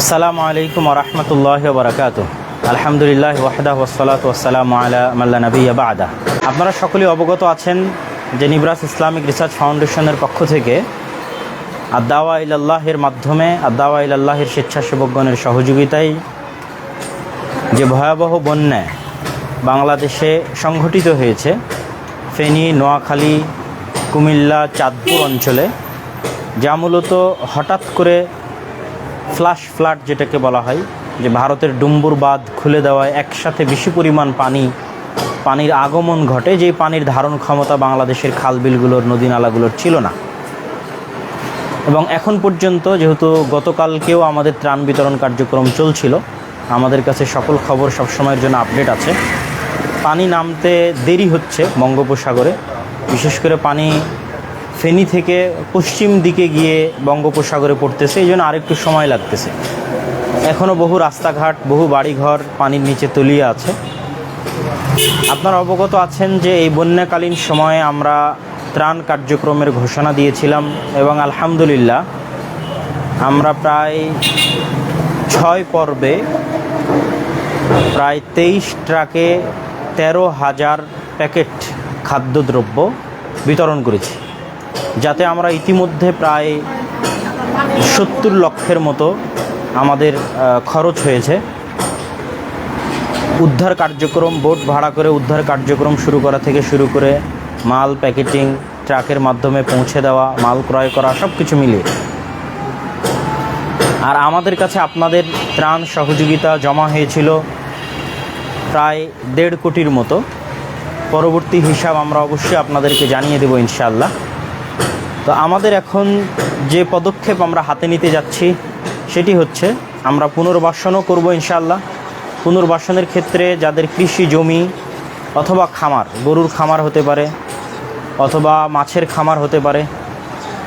আসসালামু আলাইকুম রহমতুল্লাহ বরকাত আলহামদুলিল্লাহ ওয়াহদা ওসালাত ওসালাম আলা মাল্লা নবী বাদা। আপনারা সকলেই অবগত আছেন যে নিবরাস ইসলামিক রিসার্চ ফাউন্ডেশনের পক্ষ থেকে আদাওয়া ইলাল্লাহের মাধ্যমে আদাওয়া ইল্লাহের স্বেচ্ছাসেবকগণের সহযোগিতায় যে ভয়াবহ বন্যায় বাংলাদেশে সংঘটিত হয়েছে, ফেনী, নোয়াখালী, কুমিল্লা, চাঁদপুর অঞ্চলে, যা মূলত হঠাৎ করে ফ্লাশ ফ্লাড যেটাকে বলা হয়, যে ভারতের ডুম্বুর বাঁধ খুলে দেওয়ায় একসাথে বেশি পরিমাণ পানি, পানির আগমন ঘটে, যেই পানির ধারণ ক্ষমতা বাংলাদেশের খাল বিলগুলোর, নদী নালাগুলোর ছিল না। এবং এখন পর্যন্ত যেহেতু গতকালকেও আমাদের ত্রাণ বিতরণ কার্যক্রম চলছিল, আমাদের কাছে সকল খবর সবসময়ের জন্য আপডেট আছে। পানি নামতে দেরি হচ্ছে বঙ্গোপসাগরে, বিশেষ করে পানি ফেনী থেকে পশ্চিম দিকে গিয়ে বঙ্গোপসাগরে পড়তেছে, এই জন্য আরেকটু সময় লাগতেছে। এখনও বহু রাস্তাঘাট, বহু বাড়িঘর পানির নিচে তলিয়ে আছে। আপনারা অবগত আছেন যে এই বন্যাকালীন সময়ে আমরা ত্রাণ কার্যক্রমের ঘোষণা দিয়েছিলাম এবং আলহামদুলিল্লাহ আমরা প্রায় ছয় পর্বে প্রায় তেইশ ট্রাকে তেরো হাজার প্যাকেট খাদ্যদ্রব্য বিতরণ করেছি। যাতে আমরা ইতিমধ্যে প্রায় সত্তর লক্ষের মতো আমাদের খরচ হয়েছে। উদ্ধার কার্যক্রম, বোট ভাড়া করে উদ্ধার কার্যক্রম শুরু করা থেকে শুরু করে মাল প্যাকেটিং, ট্রাকের মাধ্যমে পৌঁছে দেওয়া, মাল ক্রয় করা সব কিছু মিলিয়ে। আর আমাদের কাছে আপনাদের ত্রাণ সহযোগিতা জমা হয়েছিল প্রায় দেড় কোটির মতো। পরবর্তী হিসাব আমরা অবশ্যই আপনাদেরকে জানিয়ে দেবো ইনশাআল্লাহ। তো আমাদের এখন যে পদক্ষেপ আমরা হাতে নিতে যাচ্ছি, সেটি হচ্ছে আমরা পুনর্বাসনও করব ইনশাল্লাহ পুনর্বাসনের ক্ষেত্রে যাদের কৃষি জমি অথবা খামার, গরুর খামার হতে পারে অথবা মাছের খামার হতে পারে,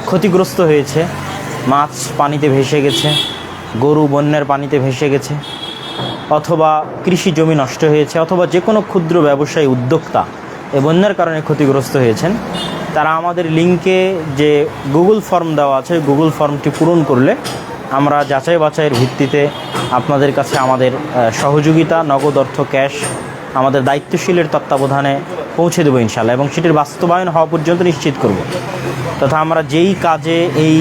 ক্ষতিগ্রস্ত হয়েছে, মাছ পানিতে ভেসে গেছে, গরু বন্যার পানিতে ভেসে গেছে, অথবা কৃষি জমি নষ্ট হয়েছে, অথবা যে কোনো ক্ষুদ্র ব্যবসায়ী উদ্যোক্তা এ বন্যার কারণে ক্ষতিগ্রস্ত হয়েছেন। তারা আমাদের লিঙ্কে যে গুগল ফর্ম দেওয়া আছে গুগল ফর্মটি পূরণ করলে আমরা যাচাই বাছাইয়ের ভিত্তিতে আপনাদের কাছে আমাদের সহযোগিতা, নগদ অর্থ, ক্যাশ আমাদের দায়িত্বশীলের তত্ত্বাবধানে পৌঁছে দেবো ইনশাল্লাহ এবং সেটির বাস্তবায়ন হওয়া পর্যন্ত নিশ্চিত করব। তথা আমরা যেই কাজে এই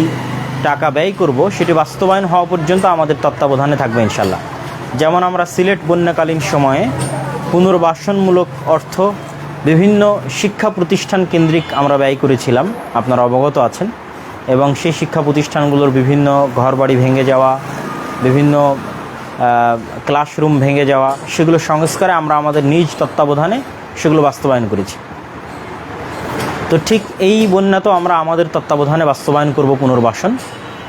টাকা ব্যয় করব, সেটি বাস্তবায়ন হওয়া পর্যন্ত আমাদের তত্ত্বাবধানে থাকবে ইনশাল্লাহ যেমন আমরা সিলেট বন্যাকালীন সময়ে পুনর্বাসনমূলক অর্থ বিভিন্ন শিক্ষা প্রতিষ্ঠান কেন্দ্রিক আমরা ব্যয় করেছিলাম। আপনারা অবগত আছেন। এবং সেই শিক্ষা প্রতিষ্ঠানগুলোর বিভিন্ন ঘরবাড়ি ভেঙে যাওয়া, বিভিন্ন ক্লাসরুম ভেঙে যাওয়া, সেগুলো সংস্কারে আমরা আমাদের নিজ তত্ত্বাবধানে সেগুলো বাস্তবায়ন করেছি। তো ঠিক এই বন্যা তো আমরা আমাদের তত্ত্বাবধানে বাস্তবায়ন করব পুনর্বাসন।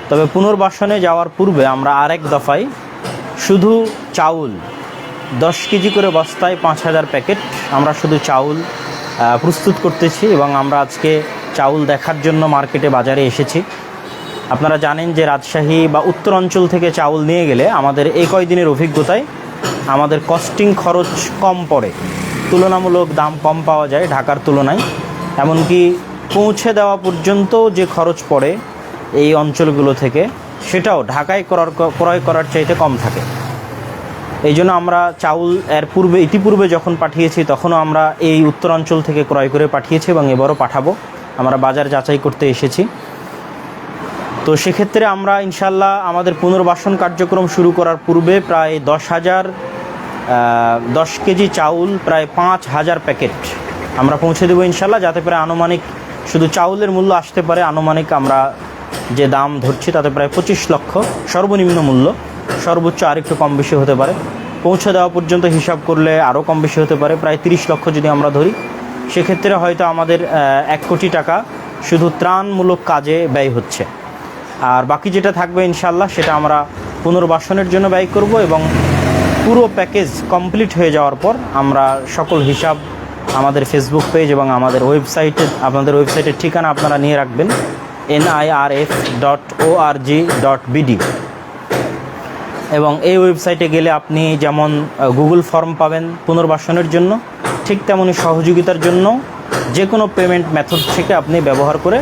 তবে পুনর্বাসনে যাওয়ার পূর্বে আমরা আরেক দফায় শুধু চাউল দশ কেজি করে বস্তায় পাঁচ হাজার প্যাকেট আমরা শুধু চাউল প্রস্তুত করতেছি এবং আমরা আজকে চাউল দেখার জন্য মার্কেটে বাজারে এসেছি। আপনারা জানেন যে রাজশাহী বা উত্তর অঞ্চল থেকে চাউল নিয়ে গেলে আমাদের এই কয়দিনের অভিজ্ঞতায় আমাদের কস্টিং খরচ কম পড়ে। তুলনামূলক দাম কম পাওয়া যায় ঢাকার তুলনায়। এমনকি পৌঁছে দেওয়া পর্যন্ত যে খরচ পড়ে এই অঞ্চলগুলো থেকে, সেটাও ঢাকায় করার ক্রয় করার চাইতে কম থাকে। এই জন্য আমরা চাউল এর পূর্বে, ইতিপূর্বে যখন পাঠিয়েছি, তখনও আমরা এই উত্তরাঞ্চল থেকে ক্রয় করে পাঠিয়েছি এবং এবারও পাঠাবো। আমরা বাজার যাচাই করতে এসেছি। তো সেক্ষেত্রে আমরা ইনশাল্লাহ আমাদের পুনর্বাসন কার্যক্রম শুরু করার পূর্বে প্রায় দশ হাজার দশ কেজি চাউল, প্রায় পাঁচ হাজার প্যাকেট আমরা পৌঁছে দেবো ইনশাল্লাহ যাতে প্রায় আনুমানিক শুধু চাউলের মূল্য আসতে পারে, আনুমানিক আমরা যে দাম ধরছি তাতে প্রায় পঁচিশ লক্ষ সর্বনিম্ন মূল্য। সর্বোচ্চ আরেকটু কম বেশি হতে পারে। পৌঁছে দেওয়া পর্যন্ত হিসাব করলে আরও কম বেশি হতে পারে, প্রায় তিরিশ লক্ষ যদি আমরা ধরি। সেক্ষেত্রে হয়তো আমাদের এক কোটি টাকা শুধু ত্রাণমূলক কাজে ব্যয় হচ্ছে। আর বাকি যেটা থাকবে ইনশাল্লাহ সেটা আমরা পুনর্বাসনের জন্য ব্যয় করব এবং পুরো প্যাকেজ কমপ্লিট হয়ে যাওয়ার পর আমরা সকল হিসাব আমাদের ফেসবুক পেজ এবং আমাদের ওয়েবসাইটে আপনাদের ওয়েবসাইটের ঠিকানা আপনারা নিয়ে রাখবেন, NIRF dot O R G dot BD এবং এই ওয়েবসাইটে গেলে আপনি যেমন গুগল ফর্ম পাবেন পুনর্বাসনের জন্য, ঠিক তেমনি সহযোগিতার জন্য যে কোনো পেমেন্ট মেথড থেকে আপনি ব্যবহার করে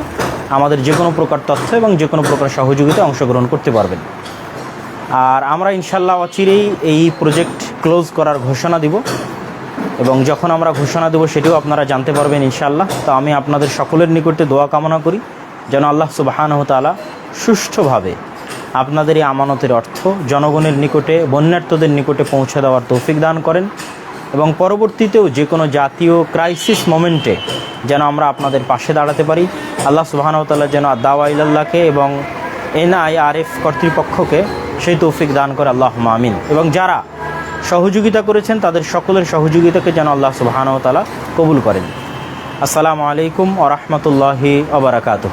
আমাদের যে কোনো প্রকার তথ্য এবং যে কোনো প্রকার সহযোগিতা অংশগ্রহণ করতে পারবেন। আর আমরা ইনশাল্লাহ অচিরেই এই প্রজেক্ট ক্লোজ করার ঘোষণা দিব এবং যখন আমরা ঘোষণা দেবো সেটিও আপনারা জানতে পারবেন ইনশাল্লাহ তো আমি আপনাদের সকলের নিকটে দোয়া কামনা করি, যেন আল্লাহ সুবাহানহতালা সুষ্ঠুভাবে আপনাদের এই আমানতের অর্থ। জনগণের নিকটে বন্যার্থদের নিকটে পৌঁছে দেওয়ার তৌফিক দান করেন এবং পরবর্তীতেও যে কোনো জাতীয় ক্রাইসিস মোমেন্টে যেন আমরা আপনাদের পাশে দাঁড়াতে পারি। আল্লাহ সুবাহানতাল্লাহ যেন দাওয়াইল্লাহকে এবং এনআইআরএফ কর্তৃপক্ষকে সেই তৌফিক দান করে। আল্লাহ মামিন এবং যারা সহযোগিতা করেছেন, তাদের সকলের সহযোগিতাকে যেন আল্লাহ সুবাহানতালা কবুল করেন। আসসালামু আলাইকুম আ রহমতুল্লাহি আবরাকাতুহ